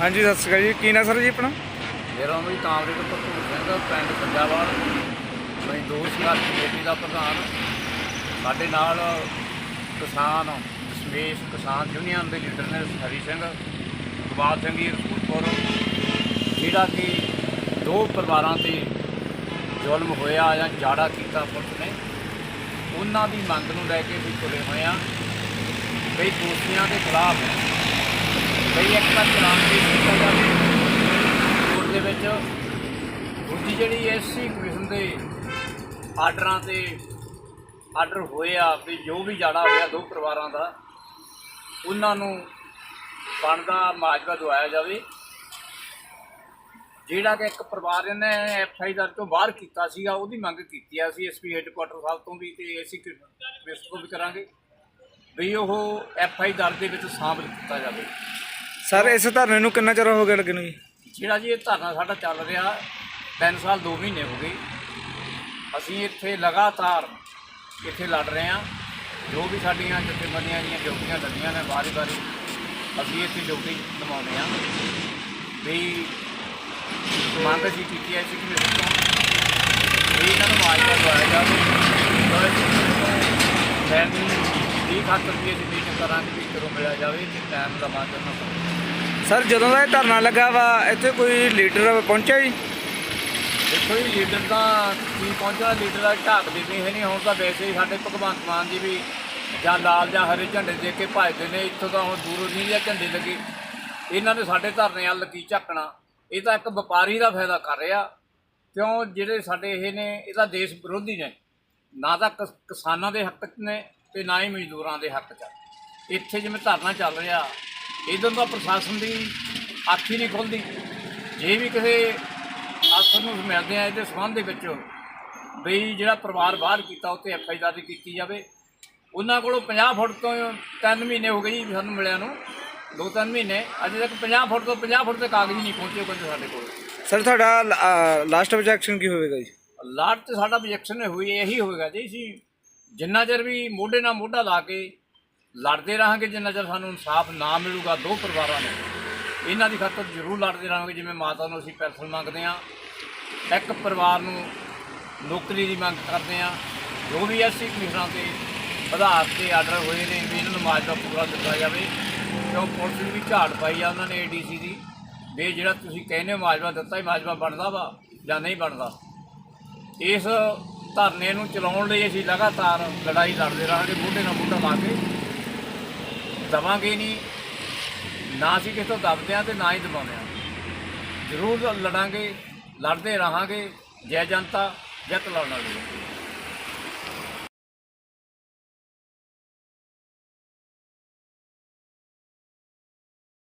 ਹਾਂਜੀ, ਸਤਿ ਸ਼੍ਰੀ ਅਕਾਲ ਜੀ। ਕੀ ਨਾ ਸਰ ਜੀ ਆਪਣਾ? ਮੇਰਾ ਨਾਮ ਜੀ ਕਾਮਰੇਡ ਭਰਪੂਰ ਸਿੰਘ ਪਿੰਡ ਸੰਜਾਵਾਲ ਮਜ਼ਦੂਰ ਸੰਘਰਸ਼ ਕਮੇਟੀ ਦਾ ਪ੍ਰਧਾਨ। ਸਾਡੇ ਨਾਲ ਕਿਸਾਨ, ਦਸ਼ਮੇਸ਼ ਕਿਸਾਨ ਯੂਨੀਅਨ ਦੇ ਲੀਡਰ ਨੇ ਹਰੀ ਸਿੰਘ ਇਕਬਾਲ ਸਿੰਘ ਜੀ, ਰਸੂਲਪੁਰ। ਜਿਹੜਾ ਕਿ ਦੋ ਪਰਿਵਾਰਾਂ ਤੇ ਜ਼ੁਲਮ ਹੋਇਆ ਜਾਂ ਜਾੜਾ ਕੀਤਾ ਪੁਲਿਸ ਨੇ, ਉਹਨਾਂ ਦੀ ਮੰਗ ਨੂੰ ਲੈ ਕੇ ਵੀ ਤੁਰੇ ਹੋਏ ਆ ਕਈ ਦੋਸ਼ੀਆਂ ਦੇ ਖਿਲਾਫ ਕਈ ਇੱਕ ਤਾਂ ਚਲਾਨ ਵੀ ਕੀਤਾ ਜਾਵੇ। ਕੋਰਟ ਦੇ ਵਿੱਚ ਦੂਜੀ ਜਿਹੜੀ ਐਸਸੀ ਕਮਿਸ਼ਨ ਦੇ ਆਰਡਰਾਂ ਤੇ ਆਰਡਰ ਹੋਏ ਆ ਵੀ ਜੋ ਵੀ ਜਾੜਾ ਹੋਇਆ ਦੋ ਪਰਿਵਾਰਾਂ ਦਾ, ਉਹਨਾਂ ਨੂੰ ਬਣਦਾ ਮਾਜਵਾ ਦਵਾਇਆ ਜਾਵੇ। ਜਿਹੜਾ ਕਿ ਇੱਕ ਪਰਿਵਾਰ ਨੇ ਐਫ ਆਈ ਦਰਜ ਤੋਂ ਬਾਹਰ ਕੀਤਾ ਸੀਗਾ, ਉਹਦੀ ਮੰਗ ਕੀਤੀ ਆ ਅਸੀਂ ਐਸਪੀ ਹੈੱਡਕੁਆਟਰ ਸਾਹਿਬ ਤੋਂ ਵੀ ਤੇ ਐਸੀ ਕਮਿਸ਼ਨ ਤੋਂ ਵੀ ਕਰਾਂਗੇ। ਵੀ ਉਹ ਐਫ ਆਈ ਦਰਜ ਦੇ ਵਿੱਚ ਸ਼ਾਮਲ ਕੀਤਾ ਜਾਵੇ। ਸਰ, ਇਸ ਧਰਨੇ ਨੂੰ ਕਿੰਨਾ ਚਿਰ ਹੋ ਗਿਆ ਲੱਗੇ ਨੂੰ ਜੀ? ਜਿਹੜਾ ਜੀ ਇਹ ਧਰਨਾ ਸਾਡਾ ਚੱਲ ਰਿਹਾ 3 ਸਾਲ 2 ਮਹੀਨੇ ਹੋ ਗਏ। ਅਸੀਂ ਇੱਥੇ ਲਗਾਤਾਰ ਇੱਥੇ ਲੜ ਰਹੇ ਹਾਂ। ਜੋ ਵੀ ਸਾਡੀਆਂ ਜਥੇਬੰਦੀਆਂ ਦੀਆਂ ਡਿਊਟੀਆਂ ਲੱਗੀਆਂ ਨੇ ਵਾਰੀ ਵਾਰੀ, ਅਸੀਂ ਇੱਥੇ ਡਿਊਟੀ ਨਿਭਾਉਂਦੇ ਹਾਂ। ਵੀ ਮੰਗ ਅਸੀਂ ਕੀਤੀ ਹੈ ਕਿ ਮੇਰੇ ਤੋਂ, ਵੀ ਇਹਨਾਂ ਨੂੰ ਮਾਜਵਾ ਦਵਾਇਆ ਜਾਵੇ। ਮੈਨੂੰ ਦੀ ਖਾਤਰ ਰੁਪਏ ਦੀ ਮੀਟਿੰਗ ਕਰਾਂਗੇ ਵੀ ਕਰੋ ਮਿਲਿਆ ਜਾਵੇ, ਤੇ ਟਾਈਮ ਦਾ ਮਾਜਵਾ ਨਾ ਸਰ, ਜਦੋਂ ਦਾ ਇਹ ਧਰਨਾ ਲੱਗਾ ਵਾ, ਇੱਥੇ ਕੋਈ ਲੀਡਰ ਪਹੁੰਚਿਆ ਜੀ? ਦੇਖੋ ਜੀ, ਲੀਡਰ ਤਾਂ ਕੀ ਪਹੁੰਚਣਾ ਲੀਡਰ ਦਾ ਢਾਕ ਦਿੱਤੀ ਹੈ ਨਹੀਂ, ਹੁਣ ਤਾਂ ਵੈਸੇ ਹੀ ਸਾਡੇ ਭਗਵੰਤ ਮਾਨ ਜੀ ਵੀ ਜਾਂ ਲਾਲ ਜਾਂ ਹਰੇ ਝੰਡੇ ਦੇ ਕੇ ਭਜਦੇ ਨੇ, ਇੱਥੋਂ ਤਾਂ ਹੁਣ ਦੂਰੋਂ ਨਹੀਂ ਜਾਂ ਝੰਡੇ ਲੱਗੇ। ਇਹਨਾਂ ਨੇ ਸਾਡੇ ਧਰਨੇ ਵੱਲ ਕੀ ਝਾਕਣਾ? ਇਹ ਤਾਂ ਇੱਕ ਵਪਾਰੀ ਦਾ ਫਾਇਦਾ ਕਰ ਰਿਹਾ। ਕਿਉਂ? ਜਿਹੜੇ ਸਾਡੇ ਇਹ ਨੇ, ਇਹ ਤਾਂ ਦੇਸ਼ ਵਿਰੋਧੀ ਨੇ। ਨਾ ਤਾਂ ਕਿਸ- ਕਿਸਾਨਾਂ ਦੇ ਹੱਕ 'ਚ ਨੇ ਤੇ ਨਾ ਹੀ ਮਜ਼ਦੂਰਾਂ ਦੇ ਹੱਕ 'ਚ। ਇੱਥੇ ਜਿਵੇਂ ਧਰਨਾ ਚੱਲ ਰਿਹਾ ਇਦੋਂ ਦਾ ਪ੍ਰਸ਼ਾਸਨ ਦੀ ਅੱਖ ਹੀ ਨਹੀਂ ਖੁੱਲਦੀ। ਜੇ ਵੀ ਕਿਸੇ ਅਫਸਰ ਨੂੰ ਮਿਲਦੇ ਆ ਇਹਦੇ ਸੰਬੰਧ ਦੇ ਵਿੱਚ ਬਈ ਜਿਹੜਾ ਪਰਿਵਾਰ ਬਾਹਰ ਕੀਤਾ ਉੱਤੇ ਐਫ ਆਈ ਦਰਜ ਕੀਤੀ ਜਾਵੇ ਉਹਨਾਂ ਕੋਲੋਂ 50 ਫੁੱਟ ਤੋਂ 3 ਮਹੀਨੇ ਹੋ ਗਏ ਜੀ ਸਾਨੂੰ ਮਿਲਿਆ ਨੂੰ ਦੋ ਤਿੰਨ ਮਹੀਨੇ ਅਜੇ ਤੱਕ 50 ਫੁੱਟ ਤੋਂ 50 ਫੁੱਟ ਦੇ ਕਾਗਜ਼ ਨਹੀਂ ਪਹੁੰਚੇ ਕੋਈ ਸਾਡੇ ਕੋਲ। ਸਰ ਤੁਹਾਡਾ ਲਾਸਟ ਆਬਜੈਕਸ਼ਨ ਕੀ ਹੋਵੇਗਾ ਜੀ? ਤੇ ਸਾਡਾ objection ਹੋਈ ਇਹੀ ਹੋਵੇਗਾ ਜੀ ਅਸੀਂ ਜਿੰਨਾ ਚਿਰ ਵੀ ਮੋਢੇ ਨਾਲ ਮੋਢਾ ਲਾ ਕੇ ਲੜਦੇ ਰਹਾਂਗੇ ਜਿੰਨਾ ਚਿਰ ਸਾਨੂੰ ਇਨਸਾਫ ਨਾ ਮਿਲੂਗਾ, ਦੋ ਪਰਿਵਾਰਾਂ ਨੂੰ। ਇਹਨਾਂ ਦੀ ਖਾਤਰ ਜ਼ਰੂਰ ਲੜਦੇ ਰਹਾਂਗੇ, ਜਿਵੇਂ ਮਾਤਾ ਨੂੰ ਅਸੀਂ ਪੈਨਸ਼ਨ ਮੰਗਦੇ ਹਾਂ। ਇੱਕ ਪਰਿਵਾਰ ਨੂੰ ਨੌਕਰੀ ਦੀ ਮੰਗ ਕਰਦੇ ਹਾਂ। ਜੋ ਵੀ ਐਸਸੀ ਕਮਿਸ਼ਨਾਂ ਤੇ ਆਧਾਰ ਤੇ ਆਰਡਰ ਹੋਏ ਨੇ, ਵੀ ਇਹਨਾਂ ਨੂੰ ਮਾਜਦਾ ਪੂਰਾ ਦਿੱਤਾ ਜਾਵੇ ਕਿਉਂ ਪੁਲਿਸ ਦੀ ਵੀ ਝਾੜ ਪਾਈ ਆ ਉਹਨਾਂ ਨੇ, ਏਡੀਸੀ ਦੀ, ਵੀ ਜਿਹੜਾ ਤੁਸੀਂ ਕਹਿੰਦੇ ਹੋ ਮਾਜਵਾ ਦਿੱਤਾ ਹੀ ਮਾਜਵਾ ਬਣਦਾ ਵਾ ਜਾਂ ਨਹੀਂ ਬਣਦਾ। ਇਸ ਧਰਨੇ ਨੂੰ ਚਲਾਉਣ ਲਈ ਅਸੀਂ ਲਗਾਤਾਰ ਲੜਾਈ ਲੜਦੇ ਰਹਾਂਗੇ ਮੋਢੇ ਨਾਲ ਮੋਢਾ ਲਾ ਕੇ। ਦਵਾਂਗੇ ਨਹੀਂ, ਨਾ ਅਸੀਂ ਕਿਸੇ ਤੋਂ ਦਬਦੇ ਹਾਂ ਤੇ ਨਾ ਹੀ ਦਬਾਉਂਦੇ ਹਾਂ। ਜ਼ਰੂਰ ਲੜਾਂਗੇ, ਲੜਦੇ ਰਹਾਂਗੇ, ਜੈ ਜਨਤਾ ਜਿੱਤ ਲੜਨਾ ਜੀ